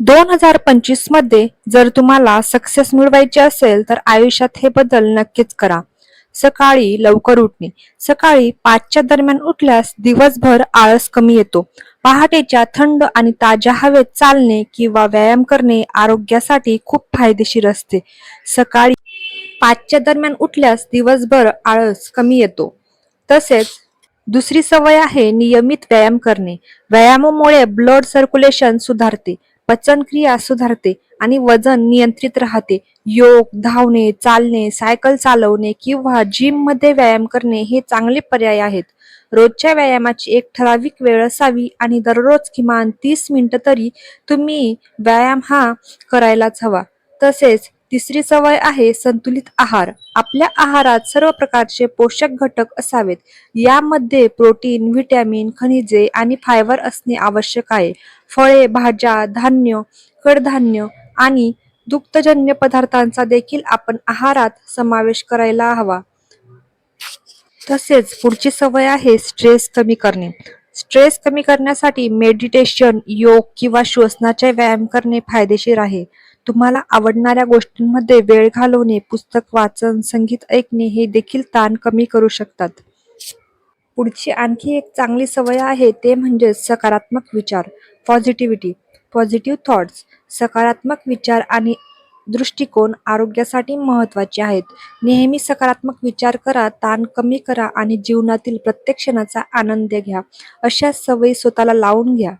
दोन हजार पंचवीसमध्ये जर तुम्हाला सक्सेस मिळवायची असेल तर आयुष्यात हे बदल नक्कीच करा. सकाळी लवकर उठणे. सकाळी पाचच्या दरम्यान उठल्यास दिवसभर आळस कमी येतो. पहाटेच्या थंड आणि ताज्या हवेत चालणे किंवा व्यायाम करणे आरोग्यासाठी खूप फायदेशीर असते. सकाळी पाचच्या दरम्यान उठल्यास दिवसभर आळस कमी येतो. तसेच दुसरी सवय आहे नियमित व्यायाम करणे. व्यायामामुळे ब्लड सर्क्युलेशन सुधारते. पचनक्रिया सुधारते आणि वजन नियंत्रित राहते. योग धावणे चालणे सायकल चालवणे किंवा जिममध्ये व्यायाम करणे हे चांगले पर्याय आहेत. रोजच्या व्यायामाची एक ठराविक वेळ असावी आणि दररोज किमान तीस मिनिटं तरी तुम्ही व्यायाम हा करायलाच हवा. तसेच तिसरी सवय आहे संतुलित आहार. आपल्या आहारात सर्व प्रकारचे पोषक घटक असावेत. यामध्ये प्रोटीन व्हिटॅमिन खनिजे आणि फायबर असणे आवश्यक आहे. फळे भाज्या धान्य कडधान्य आणि दुग्धजन्य पदार्थांचा देखील आपण आहारात समावेश करायला हवा. तसेच पुढची सवय आहे स्ट्रेस कमी करणे. स्ट्रेस कमी करण्यासाठी मेडिटेशन योग किंवा श्वसनाचे व्यायाम करणे फायदेशीर आहे. तुम्हाला आवडणाऱ्या गोष्टींमध्ये वेळ घालवणे पुस्तक वाचन संगीत ऐकणे हे देखील ताण कमी करू शकतात. पुढची आणखी एक चांगली सवय आहे ते म्हणजे सकारात्मक विचार पॉझिटिव्हिटी पॉझिटिव्ह थॉट्स सकारात्मक विचार आणि दृष्टिकोन आरोग्यासाठी महत्त्वाचे आहेत. नेहमी सकारात्मक विचार करा ताण कमी करा आणि जीवनातील प्रत्येक क्षणाचा आनंद घ्या. अशा सवयी स्वतःला लावून घ्या.